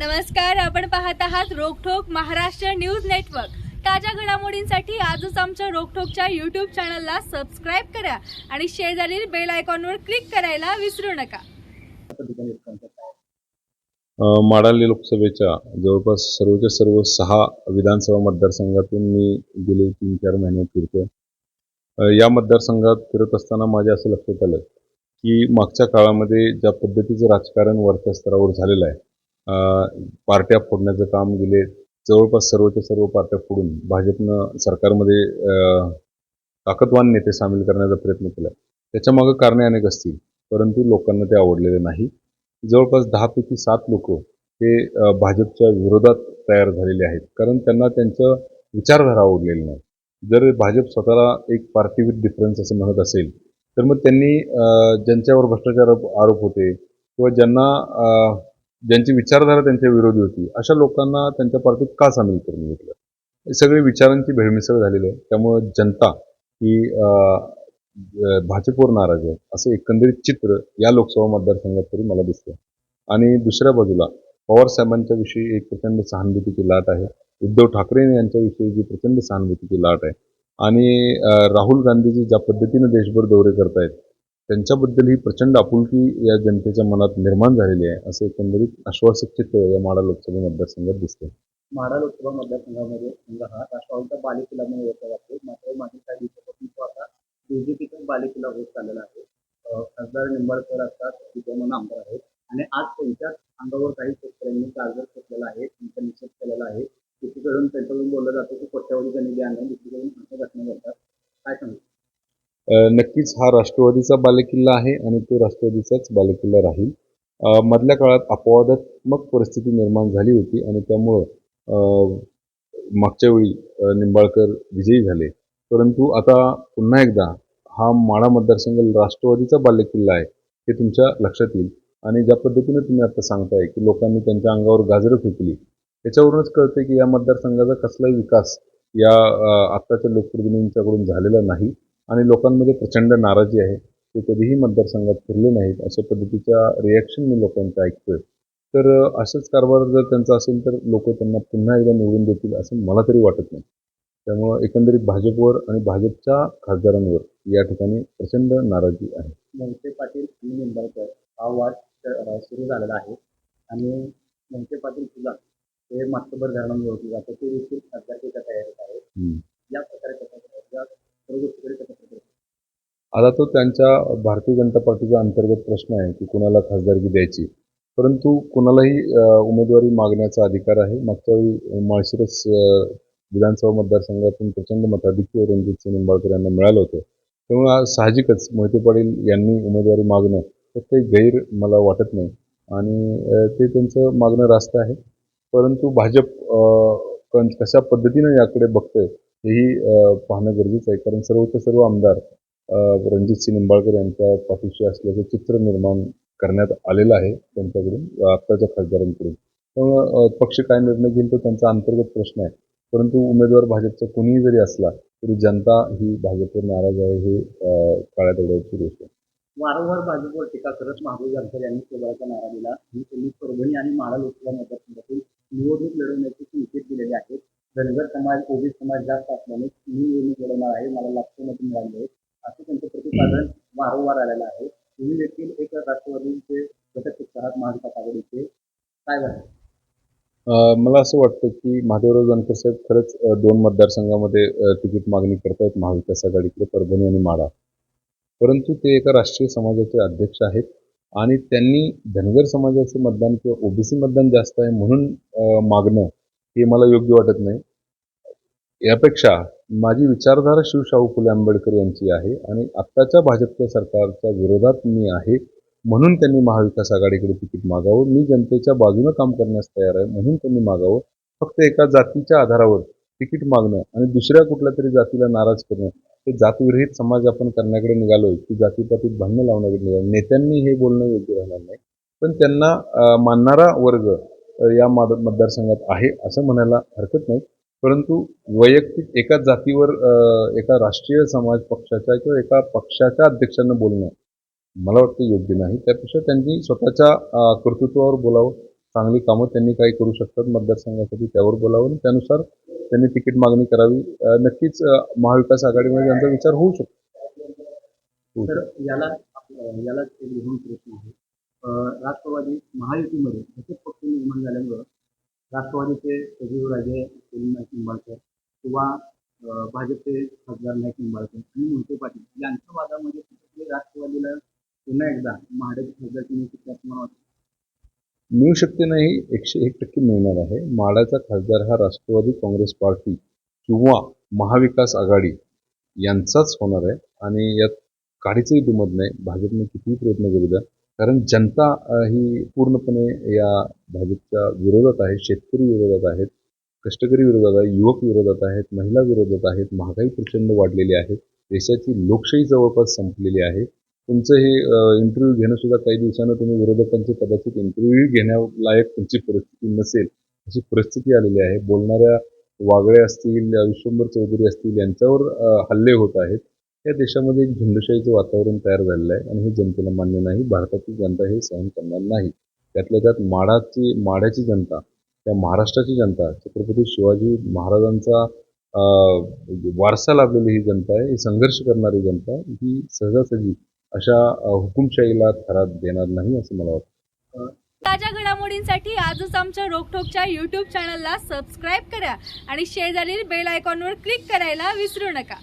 नमस्कार आपण पाहत आहात रोकठोक महाराष्ट्र न्यूज नेटवर्क. ताज्या घडामोडींसाठी आजच आमच्या रोकठोकच्या यूट्यूब चॅनलला सबस्क्राईब करा आणि शेजारील बेल आयकॉनवर क्लिक करायला विसरू नका. माडाली लोकसभेच्या जवळपास सर्वच्या सर्व सहा विधानसभा मतदारसंघातून मी गेले तीन चार महिने फिरतोय. या मतदारसंघात फिरत असताना माझ्या असं लक्षात आलं की मागच्या काळामध्ये ज्या पद्धतीचं राजकारण वरच्या स्तरावर झालेलं आहे पार्ट्या फोडण्याचं काम गेले. जवळपास सर्वच्या सर्व पार्ट्या फोडून भाजपनं सरकारमध्ये ताकदवान नेते सामील करण्याचा प्रयत्न केला. त्याच्यामागं कारणे अनेक असतील परंतु लोकांना ते आवडलेले नाही. जवळपास दहापैकी सात लोक हे भाजपच्या विरोधात तयार झालेले आहेत. कारण त्यांना त्यांचं विचारधारा आवडलेली नाही. जर भाजप स्वतःला एक पार्टी विथ डिफरन्स असं म्हणत असेल तर मग त्यांनी ज्यांच्यावर भ्रष्टाचार आरोप होते किंवा ज्यांना ज्यांची विचारधारा त्यांच्या विरोधी होती अशा लोकांना त्यांच्या पार्टीत का सामील करून घेतलं? हे सगळे विचारांची भेळमिसळ झालेली आहे. त्यामुळं जनता ही भाजपवर नाराज आहे. असं एकंदरीत चित्र या लोकसभा मतदारसंघात तरी मला दिसतं आणि दुसऱ्या बाजूला पवार विषयी एक प्रचंड सहानुभूतीची लाट आहे. उद्धव ठाकरे यांच्याविषयी जी प्रचंड सहानुभूतीची लाट आहे. आणि राहुल गांधीजी ज्या पद्धतीनं देशभर दौरे करतायत त्यांच्याबद्दल ही प्रचंड आपुलकी या जनतेच्या मनात निर्माण झालेली आहे असं एकंदरीत आश्वासक चित्र या माडा लोकसभा मतदारसंघात दिसते माडा लोकसभा मतदारसंघामध्ये संघ हा राष्ट्रवादीचा बालेकिल्ला म्हणून ओळखला जातो मात्र मागील काही दिवसापासून तो आता बीजेपीचाच बालेकिल्ला होत चाललेला आहे. खासदार निंबाळकर असतात विद्यमान आमदार आहेत. आणि आज त्यांच्याच अंगावर काही शेतकऱ्यांनी गाजर घेतलेला आहे त्यांचा निषेध केलेला आहे. दुसरीकडून त्यांच्याकडून बोललं जातं की कोट्यावधीचा निधी आणणे दुसरीकडून घटना घडतात. नक्कीच हा राष्ट्रवादीचा बालेकिल्ला आहे आणि तो राष्ट्रवादीचाच बालेकिल्ला राहील. मधल्या काळात अपवादात्मक परिस्थिती निर्माण झाली होती आणि त्यामुळं मागच्या वेळी निंबाळकर विजयी झाले. परंतु आता पुन्हा एकदा हा माळा मतदारसंघ राष्ट्रवादीचा बालेकिल्ला आहे हे तुमच्या लक्षात येईल. आणि ज्या पद्धतीने तुम्ही आता सांगताय की लोकांनी त्यांच्या अंगावर गाजरं फेकली त्याच्यावरूनच कळते की या मतदारसंघाचा कसलाही विकास या आत्ताच्या लोकप्रतिनिधींच्याकडून झालेला नाही. आणि लोकांमध्ये प्रचंड नाराजी आहे. ते कधीही मतदारसंघात फिरले नाहीत अशा पद्धतीच्या रिॲक्शन मी लोकांच्या ऐकतोय. तर असंच कारभार जर त्यांचा असेल तर लोक त्यांना पुन्हा एकदा निवडून देतील असं मला तरी वाटत नाही. त्यामुळं एकंदरीत भाजपवर आणि भाजपच्या खासदारांवर या ठिकाणी प्रचंड नाराजी आहे. मोहिते पाटील आणि निंबाळकर हा वाद सुरू झालेला आहे. आणि मोहिते पाटील सुद्धा हे मास्तबर धरणांवर ओळखले ते देखील खासदारकीच्या तयारीत आहे हम्म. या प्रकारे कशा प्रकारे या सर्व गोष्टीकडे कशा प्रकारे आता तो त्यांच्या भारतीय जनता पार्टीचा अंतर्गत प्रश्न आहे की कुणाला खासदारकी द्यायची. परंतु कुणालाही उमेदवारी मागण्याचा अधिकार आहे. मागच्या वेळी माळशिरस विधानसभा मतदारसंघातून प्रचंड मताधिक्य रणजित निंबाळकर यांना मिळालं होतं. त्यामुळे साहजिकच मोहिते पाटील यांनी उमेदवारी मागणं तर ते गैर मला वाटत नाही. आणि ते त्यांचं मागणं रास्त आहे. परंतु भाजप कशा पद्धतीनं याकडे बघतंय हेही पाहणं गरजेचं आहे. कारण सर्वच सर्व आमदार रणजित सिंग निंबाळकर यांच्या पाठीशी असल्याचं चित्र निर्माण करण्यात आलेलं आहे त्यांच्याकडून आत्ताच्या खासदारांकडून. त्यामुळं पक्ष काय निर्णय घेईल तो त्यांचा अंतर्गत प्रश्न आहे. परंतु उमेदवार भाजपचा कोणीही जरी असला तरी जनता ही भाजपवर नाराज आहे हे काळ्या दगडावरची गोष्ट वारंवार भाजपवर टीका करत महादेव जानकर यांनी केवळचा नारा दिला. आणि त्यांनी परभणी आणि माळा लोकसभा मतदारसंघातून निवडणूक लढवण्याचे संकेत दिलेले आहेत धनगर समाज ओबीस समाज जास्त असल्याने मी निवडणूक लढवणार आहे मला लाखो मत मिळाली आहे असं त्यांचं प्रतिपादन वारंवार आलेलं आहे. तुम्ही देखील एक राष्ट्रवादीचे घटक आहात महाविकास आघाडीचे काय वाटतं? मला असं वाटतं की महादेवराव जानकर साहेब खरंच दोन मतदारसंघामध्ये तिकीट मागणी करतायत. महाविकास आघाडीकडे परभणी आणि माडा परंतु ते एका राष्ट्रीय समाजाचे अध्यक्ष आहेत आणि त्यांनी धनगर समाजाचं मतदान किंवा ओबीसी मतदान जास्त आहे म्हणून मागणं हे मला योग्य वाटत नाही. यापेक्षा माझी विचारधारा शिवशाहू फुले आंबेडकर यांची आहे आणि आत्ताच्या भाजपच्या सरकारच्या विरोधात मी आहे म्हणून त्यांनी महाविकास आघाडीकडे तिकीट मागावं. मी जनतेच्या बाजूनं काम करण्यास तयार आहे म्हणून त्यांनी मागावं. फक्त एका जातीच्या आधारावर तिकीट मागणं आणि दुसऱ्या कुठल्या तरी जातीला नाराज करणं हे जातविरहित समाज आपण करण्याकडे निघालोय की जातीपातीत भांडणं लावण्याकडे निघालो नेत्यांनी हे बोलणं योग्य राहणार नाही. पण त्यांना मानणारा वर्ग या मतदारसंघात आहे असं म्हणायला हरकत नाही. परंतु वैयक्तिक एका जातीवर एका राष्ट्रीय समाज पक्षाच्या किंवा एका पक्षाच्या अध्यक्षांना बोलणं मला वाटतं योग्य नाही. त्यापेक्षा त्यांनी स्वतःच्या कर्तृत्वावर बोलावं. चांगली कामं त्यांनी काही करू शकतात मतदारसंघासाठी त्यावर बोलावं. आणि त्यानुसार त्यांनी तिकीट मागणी करावी. नक्कीच महाविकास आघाडीमध्ये त्यांचा विचार होऊ शकतो. याला याला एक प्रश्न आहे. राष्ट्रवादी महायुतीमध्ये असे पक्ष निर्माण झाल्यामुळं राष्ट्रवादीचे सजीवराजे नाईक निंबाळकर किंवा भाजपचे खासदार नाईक निंबाळकर आणि मोहिते पाटील यांच्या वादामध्ये कुठेतरी राष्ट्रवादीला पुन्हा एकदा महाडाची खासदारची नियुक्ती त्यात वाटतं मिळू शकते नाही एकशे एक टक्के मिळणार आहे. माडाचा खासदार हा राष्ट्रवादी काँग्रेस पार्टी किंवा महाविकास आघाडी यांचाच होणार आहे. आणि यात काहीचही दुमत नाही. भाजपने कितीही प्रयत्न करू द्या कारण जनता ही पूर्णपणे या भाजपच्या विरोधात आहे शेतकरी विरोधात आहेत कष्टकरी विरोधात आहे युवक विरोधात आहेत महिला विरोधात आहेत महागाई प्रचंड वाढलेली आहे देशाची लोकशाही जवळपास संपलेली आहे. तुमचं हे इंटरव्ह्यू घेणं सुद्धा काही दिवसानं तुम्ही विरोधकांचे कदाचित इंटरव्ह्यू घेण्यालायक तुमची परिस्थिती नसेल अशी परिस्थिती आलेली आहे. बोलणाऱ्या वागळे असतील विश्वंभर चौधरी असतील यांच्यावर हल्ले होत आहेत. या देशामध्ये एक झुंडशाहीचं वातावरण तयार झालेलं आहे आणि हे जनतेला मान्य नाही. भारताची जनता हे सहन करणार नाही. त्यातल्या त्यात माडाची माड्याची जनता त्या महाराष्ट्राची जनता छत्रपती शिवाजी महाराजांचा वारसा लाभलेली ही जनता आहे ही संघर्ष करणारी जनता ही सहजासहजी अशा हुकुमशाहीला थरात देणार नाही असं मला वाटतं. ताज्या घडामोडींसाठी आजच आमच्या रोकठोकच्या युट्यूब चॅनलला सबस्क्राईब करा आणि शेजारील बेल आयकॉनवर क्लिक करायला विसरू नका.